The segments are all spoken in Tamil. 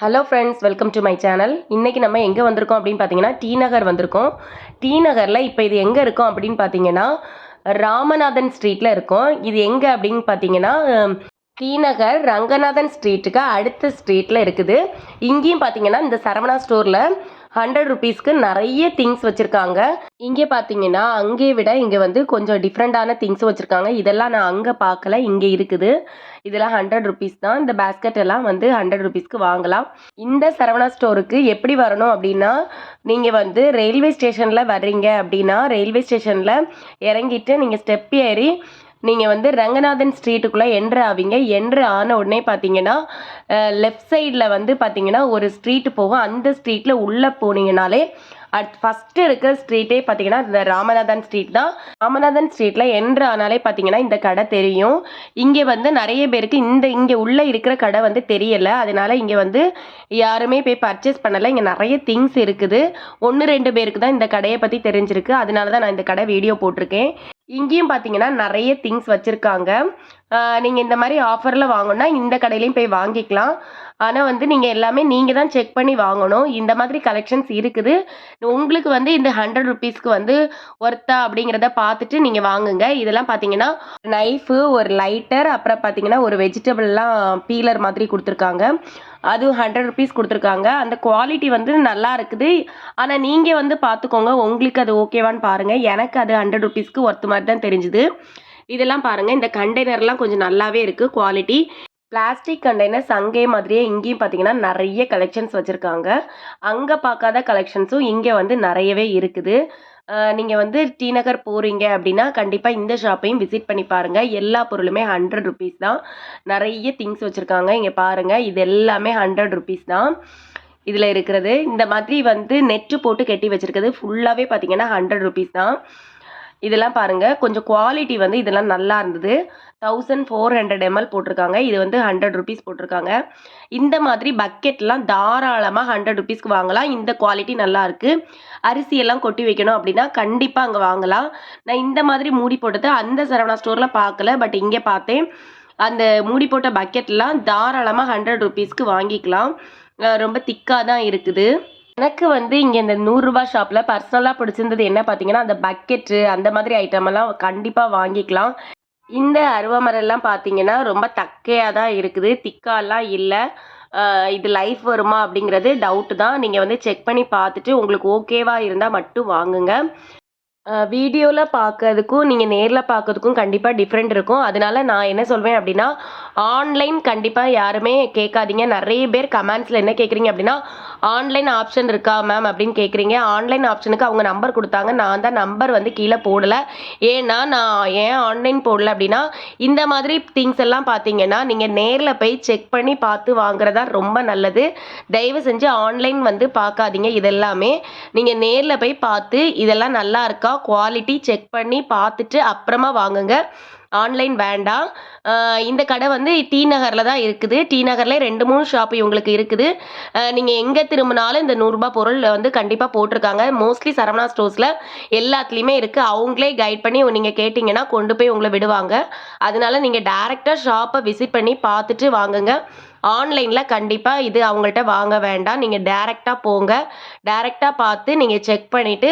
Hello friends welcome to my channel இன்றைக்கி நம்ம எங்கே வந்திருக்கோம் அப்படின்னு பார்த்தீங்கன்னா டி நகர் வந்திருக்கோம். டி நகரில் இப்போ இது எங்கே இருக்கோம் அப்படின்னு பார்த்தீங்கன்னா ராமநாதன் ஸ்ட்ரீட்டில் இருக்கோம். இது எங்கே அப்படின்னு பார்த்தீங்கன்னா டி நகர் ரங்கநாதன் ஸ்ட்ரீட்டுக்கு அடுத்த ஸ்ட்ரீட்டில் இருக்குது. இங்கேயும் பார்த்தீங்கன்னா இந்த சரவணா ஸ்டோரில் ஹண்ட்ரட் ருபீஸ்க்கு நிறைய திங்ஸ் வச்சுருக்காங்க. இங்கே பார்த்தீங்கன்னா அங்கே விட இங்கே வந்து கொஞ்சம் டிஃப்ரெண்ட்டான திங்ஸ் வச்சுருக்காங்க. இதெல்லாம் நான் அங்கே பார்க்கல இங்கே இருக்குது. இதெல்லாம் ஹண்ட்ரட் ருபீஸ் தான். இந்த பேஸ்கெட் எல்லாம் வந்து ஹண்ட்ரட் ருபீஸ்க்கு வாங்கலாம். இந்த சரவணா ஸ்டோருக்கு எப்படி வரணும் அப்படின்னா நீங்கள் வந்து ரயில்வே ஸ்டேஷனில் வர்றீங்க அப்படின்னா ரயில்வே ஸ்டேஷனில் இறங்கிட்டு நீங்கள் ஸ்டெப் ஏறி நீங்கள் வந்து ரங்கநாதன் ஸ்ட்ரீட்டுக்குள்ளே என்ட்ரு ஆவீங்க. என்ட்ரு ஆன உடனே பார்த்தீங்கன்னா லெஃப்ட் சைடில் வந்து பார்த்தீங்கன்னா ஒரு ஸ்ட்ரீட்டு போகும். அந்த ஸ்ட்ரீட்டில் உள்ளே போனீங்கனாலே அட் ஃபஸ்ட்டு இருக்கிற ஸ்ட்ரீட்டே பார்த்தீங்கன்னா இந்த ராமநாதன் ஸ்ட்ரீட் தான். ராமநாதன் ஸ்ட்ரீட்டில் என்ட்ரு ஆனாலே பார்த்தீங்கன்னா இந்த கடை தெரியும். இங்கே வந்து நிறைய பேருக்கு இந்த இங்கே உள்ளே இருக்கிற கடை வந்து தெரியலை. அதனால இங்கே வந்து யாருமே போய் பர்ச்சேஸ் பண்ணலை. இங்கே நிறைய திங்ஸ் இருக்குது. ஒன்று ரெண்டு பேருக்கு தான் இந்த கடையை பற்றி தெரிஞ்சிருக்கு. அதனால தான் நான் இந்த கடை வீடியோ போட்டிருக்கேன். இங்கேயும் பார்த்தீங்கன்னா நிறைய திங்ஸ் வச்சுருக்காங்க. நீங்கள் இந்த மாதிரி ஆஃபரில் வாங்கணும்னா இந்த கடையிலையும் போய் வாங்கிக்கலாம். ஆனால் வந்து நீங்கள் எல்லாமே நீங்கள் தான் செக் பண்ணி வாங்கணும். இந்த மாதிரி கலெக்ஷன்ஸ் இருக்குது. உங்களுக்கு வந்து இந்த ஹண்ட்ரட் ருபீஸ்க்கு வந்து ஒர்த்தா அப்படிங்கிறத பார்த்துட்டு நீங்கள் வாங்குங்க. இதெல்லாம் பார்த்தீங்கன்னா நைஃபு ஒரு லைட்டர் அப்புறம் பார்த்தீங்கன்னா ஒரு வெஜிடபிள்லாம் பீலர் மாதிரி கொடுத்துருக்காங்க. அதுவும் ஹண்ட்ரட் ருபீஸ் கொடுத்துருக்காங்க. அந்த குவாலிட்டி வந்து நல்லா இருக்குது. ஆனால் நீங்கள் வந்து பார்த்துக்கோங்க உங்களுக்கு அது ஓகேவான்னு பாருங்கள் எனக்கு அது ஹண்ட்ரட் ருபீஸ்க்கு ஒர்த்து மாதிரி தான் தெரிஞ்சுது. இதெல்லாம் பாருங்கள் இந்த கண்டெய்னர்லாம் கொஞ்சம் நல்லாவே இருக்குது குவாலிட்டி பிளாஸ்டிக் கண்டெய்னர்ஸ் அங்கே மாதிரியே இங்கேயும் பார்த்தீங்கன்னா நிறைய கலெக்ஷன்ஸ் வச்சுருக்காங்க. அங்கே பார்க்காத கலெக்ஷன்ஸும் இங்கே வந்து நிறையவே இருக்குது. நீங்கள் வந்து டி நகர் போகிறீங்க அப்படின்னா கண்டிப்பாக இந்த ஷாப்பையும் விசிட் பண்ணி பாருங்கள் எல்லா பொருளுமே ஹண்ட்ரட் ருபீஸ் தான். நிறைய திங்ஸ் வச்சுருக்காங்க. இங்கே பாருங்கள் இது எல்லாமே ஹண்ட்ரட் ருபீஸ் தான். இதில் இருக்கிறது. இந்த மாதிரி வந்து நெட்டு போட்டு கட்டி வச்சுருக்கிறது ஃபுல்லாகவே பார்த்தீங்கன்னா ஹண்ட்ரட் ருபீஸ் தான். இதெல்லாம் பாருங்கள் கொஞ்சம் குவாலிட்டி வந்து இதெல்லாம் நல்லா இருந்தது. தௌசண்ட் ஃபோர் ஹண்ட்ரட் எம்எல் போட்டிருக்காங்க. இது வந்து ஹண்ட்ரட் ருபீஸ் போட்டிருக்காங்க. இந்த மாதிரி பக்கெட்லாம் தாராளமாக ஹண்ட்ரட் ருபீஸ்க்கு வாங்கலாம். இந்த குவாலிட்டி நல்லா இருக்குது அரிசியெல்லாம் கொட்டி வைக்கணும் அப்படின்னா கண்டிப்பாக அங்கே வாங்கலாம். நான் இந்த மாதிரி மூடி போட்டது அந்த சரவணா ஸ்டோரில் பார்க்கல. பட் இங்கே பார்த்தேன். அந்த மூடி போட்ட பக்கெட்லாம் தாராளமாக ஹண்ட்ரட் ருபீஸ்க்கு வாங்கிக்கலாம். ரொம்ப திக்காக தான் இருக்குது. எனக்கு வந்து இங்கே இந்த நூறுரூபா ஷாப்பில் பர்சனலாக பிடிச்சிருந்தது என்ன பார்த்தீங்கன்னா அந்த பக்கெட்டு அந்த மாதிரி ஐட்டம் எல்லாம் கண்டிப்பாக வாங்கிக்கலாம். இந்த அருவமரெல்லாம் பார்த்தீங்கன்னா ரொம்ப தக்கையாக தான் இருக்குது. திக்காலாம் இல்லை. இது லைஃப் வருமா அப்படிங்கிறது டவுட்டு தான். நீங்கள் வந்து செக் பண்ணி பார்த்துட்டு உங்களுக்கு ஓகேவாக இருந்தால் மட்டும் வாங்குங்க. வீடியோவில் பார்க்கறதுக்கும் நீங்கள் நேரில் பார்க்கறதுக்கும் கண்டிப்பாக டிஃப்ரெண்ட் இருக்கும். அதனால நான் என்ன சொல்வேன் அப்படின்னா ஆன்லைன் கண்டிப்பாக யாருமே கேட்காதீங்க. நிறைய பேர் கமெண்ட்ஸில் என்ன கேட்குறீங்க அப்படின்னா ஆன்லைன் ஆப்ஷன் இருக்கா மேம் அப்படின்னு கேட்குறீங்க. ஆன்லைன் ஆப்ஷனுக்கு அவங்க நம்பர் கொடுத்தாங்க. நான் தான் நம்பர் வந்து கீழே போடலை. ஏன்னா நான் ஏன் ஆன்லைன் போடல அப்படின்னா இந்த மாதிரி திங்ஸ் எல்லாம் பார்த்தீங்கன்னா நீங்கள் நேரில் போய் செக் பண்ணி பார்த்து வாங்குறதா ரொம்ப நல்லது. தயவு செஞ்சு ஆன்லைன் வந்து பார்க்காதீங்க இதெல்லாமே நீங்கள் நேரில் போய் பார்த்து இதெல்லாம் நல்லா இருக்கா குவாலிட்டி செக் பண்ணி பார்த்துட்டு அப்புறமா வாங்குங்க. ஆன்லைன் வேண்டாம். இந்த கடை வந்து டி நகரில் தான் இருக்குது. டி நகரில் ரெண்டு மூணு ஷாப் இவங்களுக்கு இருக்குது. நீங்கள் எங்கே திரும்பினாலும் இந்த நூறுரூபா பொருள் வந்து கண்டிப்பாக போட்டிருக்காங்க. மோஸ்ட்லி சரவணா ஸ்டோர்ஸில் எல்லாத்துலேயுமே இருக்குது அவங்களே கைட் பண்ணி நீங்கள் கேட்டிங்கன்னா கொண்டு போய் உங்களை விடுவாங்க. அதனால நீங்கள் டேரெக்டாக ஷாப்பை விசிட் பண்ணி பார்த்துட்டு வாங்குங்க. ஆன்லைனில் கண்டிப்பாக இது அவங்கள்ட்ட வாங்க வேண்டாம். நீங்கள் டேரெக்டாக போங்க. டேரெக்டாக பார்த்து நீங்கள் செக் பண்ணிவிட்டு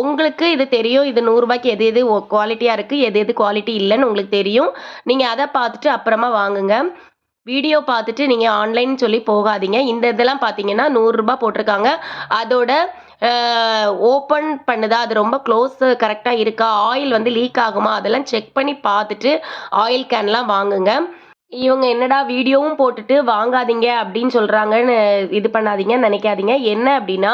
உங்களுக்கு இது தெரியும் இது நூறுரூபாய்க்கு எது எது குவாலிட்டியாக இருக்குது எது எது குவாலிட்டி இல்லைன்னு உங்களுக்கு தெரியும். நீங்கள் அதை பார்த்துட்டு அப்புறமா வாங்குங்க. வீடியோ பார்த்துட்டு நீங்கள் ஆன்லைன் சொல்லி போகாதீங்க. இந்த இதெல்லாம் பார்த்தீங்கன்னா நூறுரூபா போட்டிருக்காங்க. அதோட ஓப்பன் பண்ணுதா அது ரொம்ப க்ளோஸ் கரெக்டாக இருக்கா ஆயில் வந்து லீக் ஆகுமா அதெல்லாம் செக் பண்ணி பார்த்துட்டு ஆயில் கேன்லாம் வாங்குங்க. இவங்க என்னடா வீடியோவும் போட்டுட்டு வாங்காதீங்க அப்படின்னு சொல்கிறாங்கன்னு இது பண்ணாதீங்கன்னு நினைக்காதீங்க. என்ன அப்படின்னா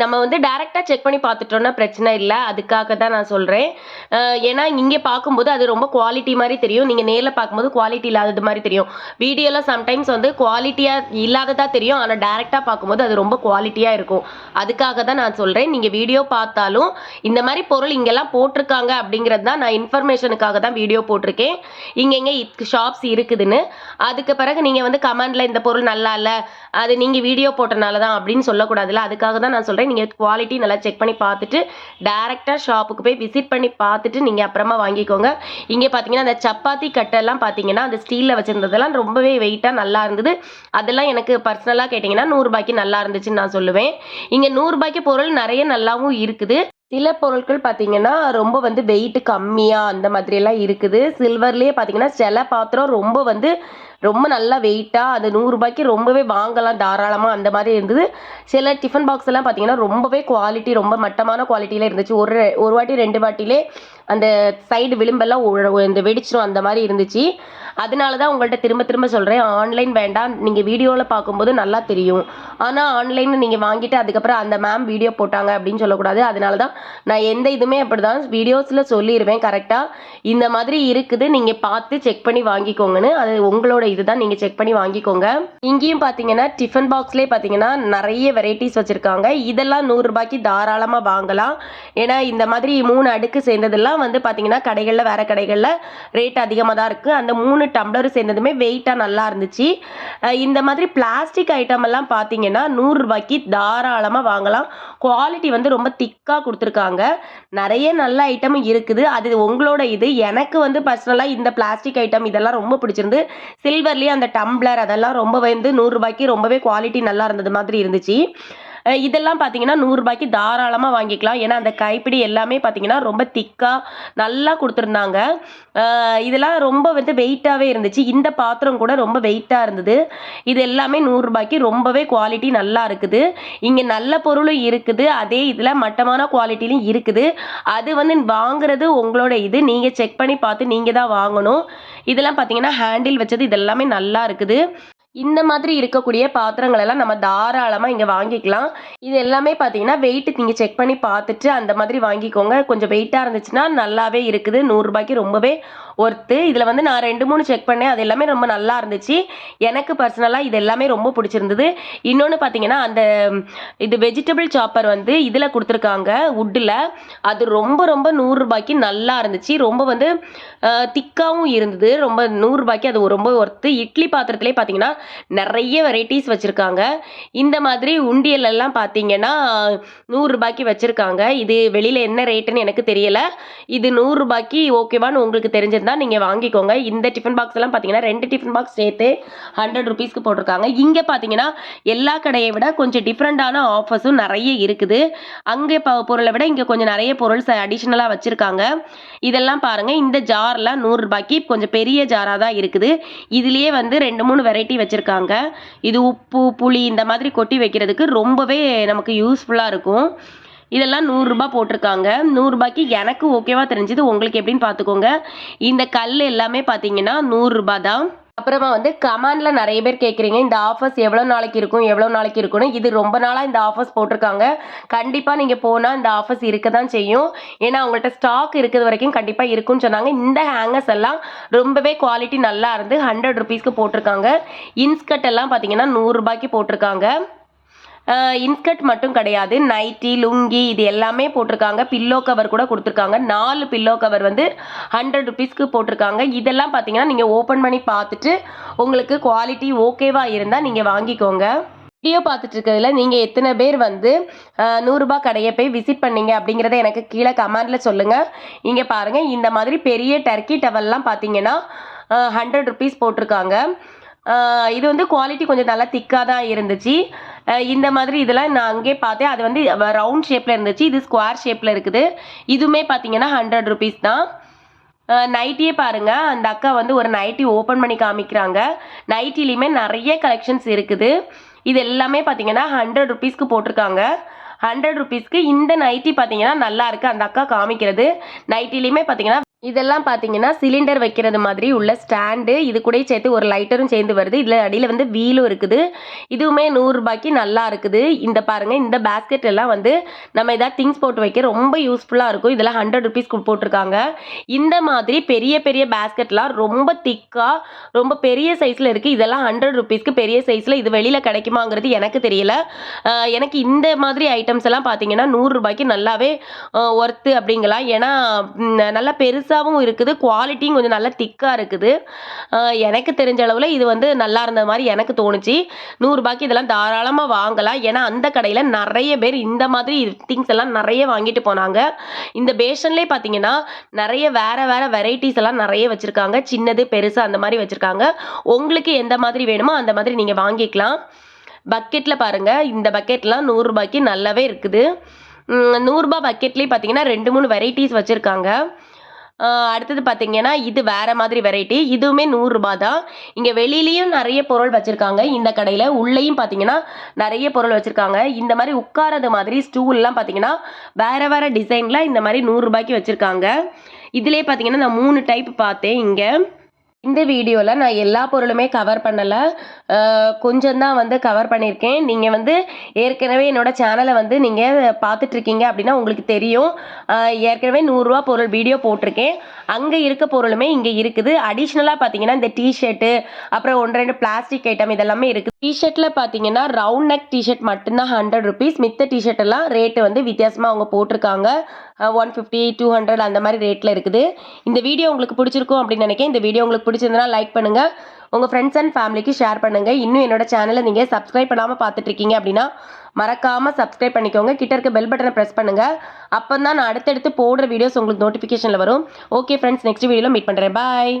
நம்ம வந்து டேரெக்டாக செக் பண்ணி பார்த்துட்டோன்னா பிரச்சனை இல்லை. அதுக்காக தான் நான் சொல்கிறேன் ஏன்னா இங்கே பார்க்கும்போது அது ரொம்ப குவாலிட்டி மாதிரி தெரியும். நீங்கள் நேரில் பார்க்கும்போது குவாலிட்டி இல்லாதது மாதிரி தெரியும். வீடியோவில் சம்டைம்ஸ் வந்து குவாலிட்டியாக இல்லாததா தெரியும். ஆனால் டேரெக்டாக பார்க்கும்போது அது ரொம்ப குவாலிட்டியாக இருக்கும். அதுக்காக தான் நான் சொல்கிறேன் நீங்கள் வீடியோ பார்த்தாலும் இந்த மாதிரி பொருள் இங்கெல்லாம் போட்டிருக்காங்க அப்படிங்கிறது தான் நான் இன்ஃபர்மேஷனுக்காக தான் வீடியோ போட்டிருக்கேன். இங்கே ஷாப்ஸ் இருக்குதுன்னு. அதுக்கு பிறகு நீங்கள் வந்து கமெண்டில் இந்த பொருள் நல்லா இல்லை அது நீங்கள் வீடியோ போட்டனால தான் அப்படின்னு சொல்லக்கூடாதுல்ல. அதுக்காக தான் நான் சொல்கிறேன் நீங்கள் குவாலிட்டி நல்லா செக் பண்ணி பார்த்துட்டு டேரெக்டாக ஷாப்புக்கு போய் விசிட் பண்ணி பார்த்துட்டு நீங்கள் அப்புறமா வாங்கிக்கோங்க. இங்கே பார்த்தீங்கன்னா அந்த சப்பாத்தி கட்டெல்லாம் பார்த்தீங்கன்னா அந்த ஸ்டீலில் வச்சுருந்ததெல்லாம் ரொம்பவே வெயிட்டாக நல்லா இருந்தது. அதெல்லாம் எனக்கு பர்சனலாக கேட்டிங்கன்னா நூறுரூபாய்க்கு நல்லா இருந்துச்சுன்னு நான் சொல்லுவேன். இங்கே நூறுரூபாய்க்கு பொருள் நிறைய நல்லாவும் இருக்குது. சில பொருட்கள் பார்த்தீங்கன்னா ரொம்ப வந்து வெயிட் கம்மியாக அந்த மாதிரியெல்லாம் இருக்குது. சில்வர்லேயே பார்த்தீங்கன்னா சில பாத்திரம் ரொம்ப வந்து ரொம்ப நல்லா வெயிட்டாக அது நூறுரூபாய்க்கு ரொம்பவே வாங்கலாம் தாராளமாக அந்த மாதிரி இருந்தது. சில டிஃபன் பாக்ஸ் எல்லாம் பார்த்தீங்கன்னா ரொம்பவே குவாலிட்டி ரொம்ப மட்டமான குவாலிட்டியில் இருந்துச்சு. ஒரு ஒரு வாட்டி ரெண்டு வாட்டிலே அந்த சைடு விளிம்பெல்லாம் இந்த வெடிச்சிடும் அந்த மாதிரி இருந்துச்சு. அதனால தான் உங்கள்கிட்ட திரும்ப திரும்ப சொல்கிறேன் ஆன்லைன் வேண்டாம். நீங்கள் வீடியோவில் பார்க்கும்போது நல்லா தெரியும். ஆனால் ஆன்லைனில் நீங்கள் வாங்கிட்டு அதுக்கப்புறம் அந்த மேம் வீடியோ போட்டாங்க அப்படின்னு சொல்லக்கூடாது. அதனால தான் நான் எந்த இதுவுமே அப்படி தான் வீடியோஸில் சொல்லிடுவேன் கரெக்டாக இந்த மாதிரி இருக்குது நீங்கள் பார்த்து செக் பண்ணி வாங்கிக்கோங்கன்னு. அது உங்களோட இதுதான் நீங்கள் செக் பண்ணி வாங்கிக்கோங்க. இங்கேயும் பார்த்தீங்கன்னா டிஃபன் பாக்ஸ்லேயே பார்த்தீங்கன்னா நிறைய வெரைட்டிஸ் வச்சுருக்காங்க. இதெல்லாம் நூறுரூபாய்க்கு தாராளமாக வாங்கலாம். ஏன்னா இந்த மாதிரி மூணு அடுக்கு சேர்ந்ததெல்லாம் வந்து பார்த்தீங்கன்னா கடைகளில் வேறு கடைகளில் ரேட் அதிகமாக தான் இருக்குது அந்த மூணு டம்ளர் சேர்ந்ததுமே வெயிட்டாக நல்லா இருந்துச்சு. இந்த மாதிரி பிளாஸ்டிக் ஐட்டம் எல்லாம் பார்த்தீங்கன்னா நூறுரூபாய்க்கு தாராளமாக வாங்கலாம். குவாலிட்டி வந்து ரொம்ப திக்காக கொடுத்துருக்காங்க. நிறைய நல்ல ஐட்டம் இருக்குது. அது உங்களோட இது. எனக்கு வந்து பர்சனலாக இந்த பிளாஸ்டிக் ஐட்டம் இதெல்லாம் ரொம்ப பிடிச்சிருந்து சில்வர்லேயே அந்த டம்ளர் அதெல்லாம் ரொம்ப வந்து நூறுரூபாய்க்கு ரொம்பவே குவாலிட்டி நல்லா இருந்தது மாதிரி இருந்துச்சு. இதெல்லாம் பார்த்தீங்கன்னா நூறுரூபாய்க்கு தாராளமாக வாங்கிக்கலாம். ஏன்னா அந்த கைப்பிடி எல்லாமே பார்த்தீங்கன்னா ரொம்ப திக்காக நல்லா கொடுத்துருந்தாங்க. இதெல்லாம் ரொம்ப வந்து வெயிட்டாகவே இருந்துச்சு. இந்த பாத்திரம் கூட ரொம்ப வெயிட்டாக இருந்தது. இது எல்லாமே நூறுரூபாய்க்கு ரொம்பவே குவாலிட்டி நல்லா இருக்குது. இங்கே நல்ல பொருளும் இருக்குது. அதே இதில் மட்டமான குவாலிட்டிலையும் இருக்குது. அது வந்து வாங்குறது உங்களோட இது. நீங்கள் செக் பண்ணி பார்த்து நீங்கள் தான் வாங்கணும். இதெல்லாம் பார்த்தீங்கன்னா ஹேண்டில் வச்சது இதெல்லாமே நல்லா இருக்குது. இந்த மாதிரி இருக்கக்கூடிய பாத்திரங்கள் எல்லாம் நம்ம தாராளமாக இங்கே வாங்கிக்கலாம். இது எல்லாமே பார்த்தீங்கன்னா வெயிட் நீங்கள் செக் பண்ணி பார்த்துட்டு அந்த மாதிரி வாங்கிக்கோங்க. கொஞ்சம் வெயிட்டாக இருந்துச்சுன்னா நல்லாவே இருக்குது. நூறுரூபாய்க்கு ரொம்பவே ஒர்த்து இதில் வந்து நான் ரெண்டு மூணு செக் பண்ணேன். அது எல்லாமே ரொம்ப நல்லா இருந்துச்சு. எனக்கு பர்சனலாக இது எல்லாமே ரொம்ப பிடிச்சிருந்தது. இன்னொன்று பார்த்தீங்கன்னா அந்த இது வெஜிடபிள் சாப்பர் வந்து இதில் கொடுத்துருக்காங்க வுட்டில் அது ரொம்ப ரொம்ப நூறுரூபாய்க்கு நல்லா இருந்துச்சு. ரொம்ப வந்து திக்காகவும் இருந்தது. ரொம்ப நூறுரூபாய்க்கு அது ரொம்ப ஒர்த்து இட்லி பாத்திரத்துலேயே பார்த்தீங்கன்னா நிறைய வெரைட்டிஸ் வச்சுருக்காங்க. இந்த மாதிரி உண்டியலெல்லாம் பார்த்தீங்கன்னா நூறுரூபாய்க்கு வச்சுருக்காங்க. இது வெளியில் என்ன ரேட்டுன்னு எனக்கு தெரியலை. இது நூறுரூபாய்க்கு ஓகேவான்னு உங்களுக்கு தெரிஞ்சிருந்தா நீங்கள் வாங்கிக்கோங்க. இந்த டிஃபன் பாக்ஸ் எல்லாம் பார்த்தீங்கன்னா ரெண்டு டிஃபன் பாக்ஸ் சேர்த்து ஹண்ட்ரட் ருபீஸ்க்கு போட்டிருக்காங்க. இங்கே பார்த்தீங்கன்னா எல்லா கடையை விட கொஞ்சம் டிஃப்ரெண்ட்டான ஆஃபர்ஸும் நிறைய இருக்குது. அங்கே பொருளை விட இங்கே கொஞ்சம் நிறைய பொருள்ஸ் அடிஷ்னலாக வச்சுருக்காங்க. இதெல்லாம் பாருங்கள் இந்த ஜாரில் நூறுரூபாய்க்கு கொஞ்சம் பெரிய ஜாராக தான் இருக்குது. இதுலேயே வந்து ரெண்டு மூணு வெரைட்டி வச்சுருக்காங்க. இது உப்பு புளி இந்த மாதிரி கொட்டி வைக்கிறதுக்கு ரொம்பவே நமக்கு யூஸ்ஃபுல்லாக இருக்கும். இதெல்லாம் நூறுரூபா போட்டிருக்காங்க. நூறுரூபாய்க்கு எனக்கு ஓகேவா தெரிஞ்சது. உங்களுக்கு எப்படின்னு பார்த்துக்கோங்க. இந்த கல் எல்லாமே பார்த்தீங்கன்னா நூறுரூபா தான். அப்புறமா வந்து கமெண்ட்ல நிறைய பேர் கேட்குறீங்க இந்த ஆஃபர்ஸ் எவ்வளோ நாளைக்கு இருக்கும் எவ்வளோ நாளைக்கு இருக்கும்னு. இது ரொம்ப நாளாக இந்த ஆஃபர்ஸ் போட்டிருக்காங்க. கண்டிப்பாக நீங்கள் போனால் இந்த ஆஃபர்ஸ் இருக்க தான் செய்யும். ஏன்னா அவங்கள்ட்ட ஸ்டாக் இருக்கிறது வரைக்கும் கண்டிப்பாக இருக்கும்னு சொன்னாங்க. இந்த ஹேங்கர்ஸ் எல்லாம் ரொம்பவே குவாலிட்டி நல்லா இருந்து ஹண்ட்ரட் ருபீஸ்க்கு போட்டிருக்காங்க. இன்ஸ்கட் எல்லாம் பார்த்தீங்கன்னா நூறுரூபாய்க்கு போட்டிருக்காங்க. இன்ஸ்கர்ட் மட்டும் கிடையாது. நைட்டி லுங்கி இது எல்லாமே போட்டிருக்காங்க. பில்லோ கவர் கூட கொடுத்துருக்காங்க. நாலு பில்லோ கவர் வந்து ஹண்ட்ரட் ருபீஸ்க்கு போட்டிருக்காங்க. இதெல்லாம் பார்த்தீங்கன்னா நீங்கள் ஓப்பன் பண்ணி பார்த்துட்டு உங்களுக்கு குவாலிட்டி ஓகேவா இருந்தால் நீங்கள் வாங்கிக்கோங்க. வீடியோ பார்த்துட்டு இருக்கிறதுல நீங்கள் எத்தனை பேர் வந்து நூறுரூபா கடையை போய் விசிட் பண்ணீங்க அப்படிங்கிறத எனக்கு கீழே கமெண்டில் சொல்லுங்கள் இங்கே பாருங்கள் இந்த மாதிரி பெரிய டர்க்கி டவல்லாம் பார்த்தீங்கன்னா ஹண்ட்ரட் ருபீஸ் போட்டிருக்காங்க. இது வந்து குவாலிட்டி கொஞ்சம் நல்லா திக்காக தான் இருந்துச்சு. இந்த மாதிரி இதெல்லாம் நான் அங்கேயே பார்த்தேன். அது வந்து ரவுண்ட் ஷேப்பில் இருந்துச்சு. இது ஸ்கொயர் ஷேப்பில் இருக்குது. இதுவுமே பார்த்தீங்கன்னா ஹண்ட்ரட் ருபீஸ் தான். நைட்டியே பாருங்கள் அந்த அக்கா வந்து ஒரு நைட்டி ஓப்பன் பண்ணி காமிக்கிறாங்க. நைட்டிலையுமே நிறைய கலெக்ஷன்ஸ் இருக்குது. இது எல்லாமே பார்த்தீங்கன்னா ஹண்ட்ரட் ருபீஸ்க்கு போட்டிருக்காங்க. ஹண்ட்ரட் ருபீஸ்க்கு இந்த நைட்டி பார்த்தீங்கன்னா நல்லா இருக்குது அந்த அக்கா காமிக்கிறது. நைட்டிலையுமே பார்த்தீங்கன்னா இதெல்லாம் பார்த்தீங்கன்னா சிலிண்டர் வைக்கிறது மாதிரி உள்ள ஸ்டாண்டு இது கூட சேர்த்து ஒரு லைட்டரும் சேர்ந்து வருது. இதில் அடியில் வந்து வீலும் இருக்குது. இதுவுமே நூறுரூபாய்க்கு நல்லா இருக்குது. இந்த பாருங்கள் இந்த பேஸ்கெட் எல்லாம் வந்து நம்ம ஏதாவது திங்ஸ் போட்டு வைக்க ரொம்ப யூஸ்ஃபுல்லாக இருக்கும். இதெல்லாம் ஹண்ட்ரட் ருபீஸ் போட்டிருக்காங்க. இந்த மாதிரி பெரிய பெரிய பேஸ்கெட்லாம் ரொம்ப திக்காக ரொம்ப பெரிய சைஸில் இருக்குது இதெல்லாம் ஹண்ட்ரட் ருபீஸ்க்கு பெரிய சைஸில் இது வெளியில் கிடைக்குமாங்கிறது எனக்கு தெரியல. எனக்கு இந்த மாதிரி ஐட்டம்ஸ் எல்லாம் பார்த்தீங்கன்னா நூறுரூபாய்க்கு நல்லாவே ஒர்த்து அப்படிங்கலாம். ஏன்னா நல்லா பெருசு பெருசாகவும் இருக்குது குவாலிட்டியும் கொஞ்சம் நல்லா திக்காக இருக்குது. எனக்கு தெரிஞ்ச அளவில் இது வந்து நல்லா இருந்த மாதிரி எனக்கு தோணுச்சு. நூறுரூபாய்க்கு இதெல்லாம் தாராளமாக வாங்கலாம். ஏன்னா அந்த கடையில் நிறைய பேர் இந்த மாதிரி திங்ஸ் எல்லாம் நிறைய வாங்கிட்டு போனாங்க. இந்த பேஷன்லேயே பார்த்தீங்கன்னா நிறைய வேறு வேறு வெரைட்டிஸ் எல்லாம் நிறைய வச்சுருக்காங்க. சின்னது பெருசு அந்த மாதிரி வச்சுருக்காங்க. உங்களுக்கு எந்த மாதிரி வேணுமோ அந்த மாதிரி நீங்கள் வாங்கிக்கலாம். பக்கெட்டில் பாருங்கள் இந்த பக்கெட்லாம் நூறுரூபாய்க்கு நல்லாவே இருக்குது. நூறுரூபா பக்கெட்லேயே பார்த்தீங்கன்னா ரெண்டு மூணு வெரைட்டிஸ் வச்சுருக்காங்க. அடுத்தது பார்த்தீங்கன்னா இது வேறு மாதிரி வெரைட்டி இதுவுமே நூறுரூபா தான் இங்கே வெளியிலையும் நிறைய பொருள் வச்சுருக்காங்க. இந்த கடையில் உள்ளேயும் பார்த்தீங்கன்னா நிறைய பொருள் வச்சுருக்காங்க. இந்த மாதிரி உட்காரது மாதிரி ஸ்டூல்லாம் பார்த்தீங்கன்னா வேறு வேறு டிசைனில் இந்த மாதிரி நூறுரூபாய்க்கு வச்சுருக்காங்க. இதிலே பார்த்தீங்கன்னா நான் மூணு டைப் பார்த்தேன் இங்கே. இந்த வீடியோவில் நான் எல்லா பொருளுமே கவர் பண்ணலை. கொஞ்சம் தான் வந்து கவர் பண்ணியிருக்கேன் நீங்கள் வந்து ஏற்கனவே என்னோடய சேனலை வந்து நீங்கள் பார்த்துட்ருக்கீங்க அப்படின்னா உங்களுக்கு தெரியும். ஏற்கனவே நூறுரூவா பொருள் வீடியோ போட்டிருக்கேன். அங்கே இருக்க பொருளுமே இங்கே இருக்குது. அடிஷ்னலாக பார்த்தீங்கன்னா இந்த டிஷர்ட்டு அப்புறம் ஒன்று ரெண்டு பிளாஸ்டிக் ஐட்டம் இதெல்லாமே இருக்குது. டிஷர்ட்டில் பார்த்தீங்கன்னா ரவுண்ட் நெக் டிஷர்ட் மட்டும்தான் ஹண்ட்ரட் ருபீஸ் மித்த டிஷர்ட் எல்லாம் ரேட்டு வந்து வித்தியாசமாக அவங்க போட்டிருக்காங்க. ஒன் ஃபிஃப்டி டூ ஹண்ட்ரட் அந்த மாதிரி ரேட்டில் இருக்குது. இந்த வீடியோ உங்களுக்கு பிடிச்சிருக்கும் அப்படின்னு நினைக்கிறேன். இந்த வீடியோ உங்களுக்கு பிடிச்சிருந்தனா லைக் பண்ணுங்கள் உங்கள் ஃப்ரெண்ட்ஸ் அண்ட் ஃபேமிலிக்கு ஷேர் பண்ணுங்கள் இன்னும் என்னோட சேனலை நீங்கள் சப்ஸ்கிரைப் பண்ணாமல் பார்த்துட்டு இருக்கீங்க அப்படின்னா மறக்காமல் சப்ஸ்கிரைப் பண்ணிக்கோங்க. கிட்ட இருக்க பெல் பட்டனை ப்ரெஸ் பண்ணுங்கள் அப்போ தான் நான் அடுத்தடுத்து போடுற வீடியோஸ் உங்களுக்கு நோட்டிஃபிகேஷனில் வரும். ஓகே ஃப்ரெண்ட்ஸ் நெக்ஸ்ட் வீடியோவில் மீட் பண்ணுறேன் பாய்